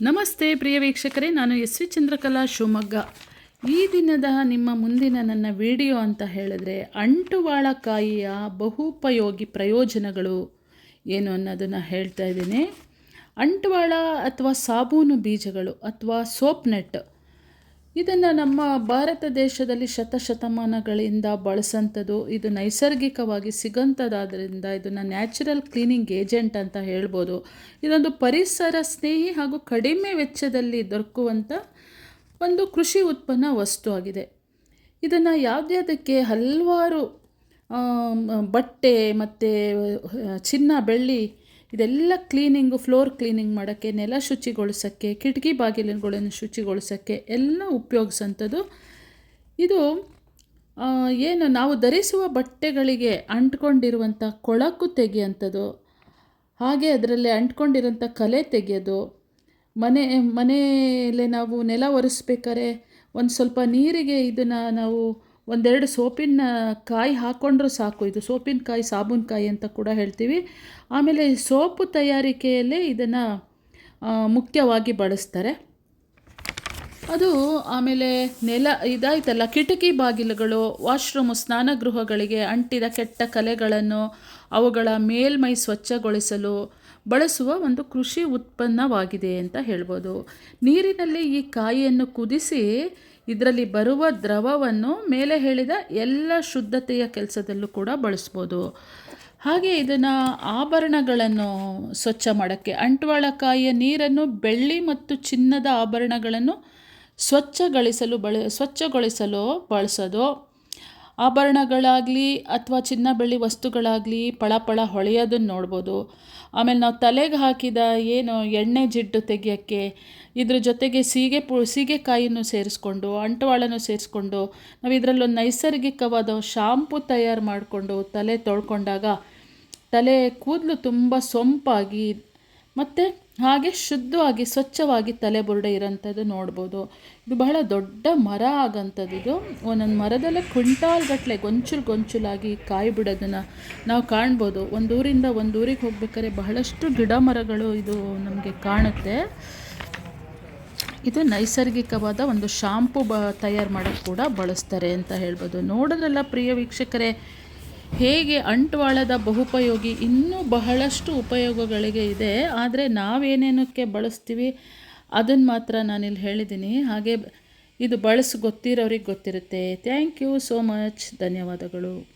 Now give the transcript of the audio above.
ನಮಸ್ತೆ ಪ್ರಿಯ ವೀಕ್ಷಕರೇ, ನಾನು ಎಸ್ ವಿ ಚಂದ್ರಕಲಾ ಶಿವಮೊಗ್ಗ. ಈ ದಿನದ ನಿಮ್ಮ ಮುಂದಿನ ನನ್ನ ವಿಡಿಯೋ ಅಂತ ಹೇಳಿದ್ರೆ ಅಂಟುವಾಳಕಾಯಿಯ ಬಹುಪಯೋಗಿ ಪ್ರಯೋಜನಗಳು ಏನು ಅನ್ನೋದನ್ನು ಹೇಳ್ತಾ ಇದ್ದೀನಿ. ಅಂಟುವಾಳ ಅಥವಾ ಸಾಬೂನು ಬೀಜಗಳು ಅಥವಾ ಸೋಪ್ ನೆಟ್ ಇದನ್ನು ನಮ್ಮ ಭಾರತ ದೇಶದಲ್ಲಿ ಶತಶತಮಾನಗಳಿಂದ ಬಳಸಂಥದ್ದು, ಇದು ನೈಸರ್ಗಿಕವಾಗಿ ಸಿಗಂಥದ್ದಾದ್ರಿಂದ ಇದನ್ನು ನ್ಯಾಚುರಲ್ ಕ್ಲೀನಿಂಗ್ ಏಜೆಂಟ್ ಅಂತ ಹೇಳ್ಬೋದು. ಇದೊಂದು ಪರಿಸರ ಸ್ನೇಹಿ ಹಾಗೂ ಕಡಿಮೆ ವೆಚ್ಚದಲ್ಲಿ ದೊರಕುವಂಥ ಒಂದು ಕೃಷಿ ಉತ್ಪನ್ನ ವಸ್ತು ಆಗಿದೆ. ಇದನ್ನು ಯಾವುದ್ಯಾವುದಕ್ಕೆ ಹಲವಾರು ಬಟ್ಟೆ ಮತ್ತು ಚಿನ್ನ, ಬೆಳ್ಳಿ ಇದೆಲ್ಲ ಕ್ಲೀನಿಂಗು ಫ್ಲೋರ್ ಕ್ಲೀನಿಂಗ್ ಮಾಡೋಕ್ಕೆ, ನೆಲ ಶುಚಿಗೊಳಿಸೋಕ್ಕೆ, ಕಿಟಕಿ ಬಾಗಿಲುಗಳನ್ನು ಶುಚಿಗೊಳಿಸೋಕ್ಕೆ ಎಲ್ಲ ಉಪಯೋಗಿಸೋಂಥದ್ದು. ಇದು ಏನು ನಾವು ಧರಿಸುವ ಬಟ್ಟೆಗಳಿಗೆ ಅಂಟ್ಕೊಂಡಿರುವಂಥ ಕೊಳಕು ತೆಗೆಯಂಥದ್ದು, ಹಾಗೆ ಅದರಲ್ಲಿ ಅಂಟ್ಕೊಂಡಿರೋಂಥ ಕಲೆ ತೆಗೆಯೋದು. ಮನೆ, ಮನೆಯಲ್ಲೇ ನಾವು ನೆಲ ಒರೆಸ್ಬೇಕಾದ್ರೆ ಒಂದು ಸ್ವಲ್ಪ ನೀರಿಗೆ ಇದನ್ನು ನಾವು ಒಂದೆರಡು ಸೋಪಿನ ಕಾಯಿ ಹಾಕ್ಕೊಂಡ್ರೂ ಸಾಕು. ಇದು ಸೋಪಿನ ಕಾಯಿ, ಸಾಬೂನು ಕಾಯಿ ಅಂತ ಕೂಡ ಹೇಳ್ತೀವಿ. ಆಮೇಲೆ ಸೋಪು ತಯಾರಿಕೆಯಲ್ಲೇ ಇದನ್ನು ಮುಖ್ಯವಾಗಿ ಬಳಸ್ತಾರೆ. ಅದು ಆಮೇಲೆ ನೆಲ, ಇದಾಯ್ತಲ್ಲ, ಕಿಟಕಿ ಬಾಗಿಲುಗಳು, ವಾಶ್ರೂಮು, ಸ್ನಾನಗೃಹಗಳಿಗೆ ಅಂಟಿದ ಕೆಟ್ಟ ಕಲೆಗಳನ್ನು ಅವುಗಳ ಮೇಲ್ಮೈ ಸ್ವಚ್ಛಗೊಳಿಸಲು ಬಳಸುವ ಒಂದು ಕೃಷಿ ಉತ್ಪನ್ನವಾಗಿದೆ ಅಂತ ಹೇಳ್ಬೋದು. ನೀರಿನಲ್ಲಿ ಈ ಕಾಯಿಯನ್ನು ಕುದಿಸಿ ಇದರಲ್ಲಿ ಬರುವ ದ್ರವವನ್ನು ಮೇಲೆ ಹೇಳಿದ ಎಲ್ಲ ಶುದ್ಧತೆಯ ಕೆಲಸದಲ್ಲೂ ಕೂಡ ಬಳಸ್ಬೋದು. ಹಾಗೆ ಇದನ್ನು ಆಭರಣಗಳನ್ನು ಸ್ವಚ್ಛ ಮಾಡೋಕ್ಕೆ ಅಂಟ್ವಾಳಕಾಯಿಯ ನೀರನ್ನು ಬೆಳ್ಳಿ ಮತ್ತು ಚಿನ್ನದ ಆಭರಣಗಳನ್ನು ಸ್ವಚ್ಛಗೊಳಿಸಲು ಬಳ, ಸ್ವಚ್ಛಗೊಳಿಸಲು ಬಳಸೋದು. ಆಭರಣಗಳಾಗಲಿ ಅಥವಾ ಚಿನ್ನ ಬೆಳ್ಳಿ ವಸ್ತುಗಳಾಗಲಿ ಪಳಪಳ ಹೊಳೆಯೋದನ್ನು ನೋಡ್ಬೋದು. ಆಮೇಲೆ ನಾವು ತಲೆಗೆ ಹಾಕಿದ ಏನು ಎಣ್ಣೆ ಜಿಡ್ಡು ತೆಗಿಯೋಕ್ಕೆ, ಇದ್ರ ಜೊತೆಗೆ ಸೀಗೆ ಪು, ಸೀಗೆಕಾಯಿನೂ ಸೇರಿಸ್ಕೊಂಡು, ಅಂಟವಾಳನೂ ಸೇರಿಸ್ಕೊಂಡು, ನಾವು ಇದರಲ್ಲೊಂದು ನೈಸರ್ಗಿಕವಾದ ಶಾಂಪು ತಯಾರು ಮಾಡಿಕೊಂಡು ತಲೆ ತೊಳ್ಕೊಂಡಾಗ ತಲೆ ಕೂದಲು ತುಂಬ ಸೊಂಪಾಗಿ ಮತ್ತು ಹಾಗೆ ಶುದ್ಧವಾಗಿ, ಸ್ವಚ್ಛವಾಗಿ ತಲೆ ಬುರುಡೆ ಇರೋಂಥದ್ದು ನೋಡ್ಬೋದು. ಇದು ಬಹಳ ದೊಡ್ಡ ಮರ ಆಗಂಥದ್ದು ಇದು. ಒಂದೊಂದು ಮರದಲ್ಲೇ ಕುಂಟಾಲ್ಗಟ್ಟಲೆ ಗೊಂಚಲು ಗೊಂಚಲಾಗಿ ಕಾಯಿ ಬಿಡೋದನ್ನು ನಾವು ಕಾಣ್ಬೋದು. ಒಂದೂರಿಂದ ಊರಿಂದ ಒಂದು ಊರಿಗೆ ಹೋಗ್ಬೇಕಾದ್ರೆ ಬಹಳಷ್ಟು ಗಿಡ ಮರಗಳು ಇದು ನಮಗೆ ಕಾಣುತ್ತೆ. ಇದು ನೈಸರ್ಗಿಕವಾದ ಒಂದು ಶಾಂಪು ಬ, ತಯಾರು ಮಾಡೋಕ್ಕೆ ಕೂಡ ಬಳಸ್ತಾರೆ ಅಂತ ಹೇಳ್ಬೋದು. ನೋಡೋದ್ರಲ್ಲ ಪ್ರಿಯ ವೀಕ್ಷಕರೇ ಹೇಗೆ ಅಂಟ್ವಾಳದ ಬಹುಪಯೋಗಿ ಇನ್ನೂ ಬಹಳಷ್ಟು ಉಪಯೋಗಗಳಿಗೆ ಇದೆ. ಆದರೆ ನಾವೇನೇನಕ್ಕೆ ಬಳಸ್ತೀವಿ ಅದನ್ನು ಮಾತ್ರ ನಾನಿಲ್ಲಿ ಹೇಳಿದ್ದೀನಿ ಹಾಗೆ ಇದು ಬಳಸಿ ಗೊತ್ತಿರೋರಿಗೆ ಗೊತ್ತಿರುತ್ತೆ. ಥ್ಯಾಂಕ್ ಯು ಸೋ ಮಚ್ ಧನ್ಯವಾದಗಳು.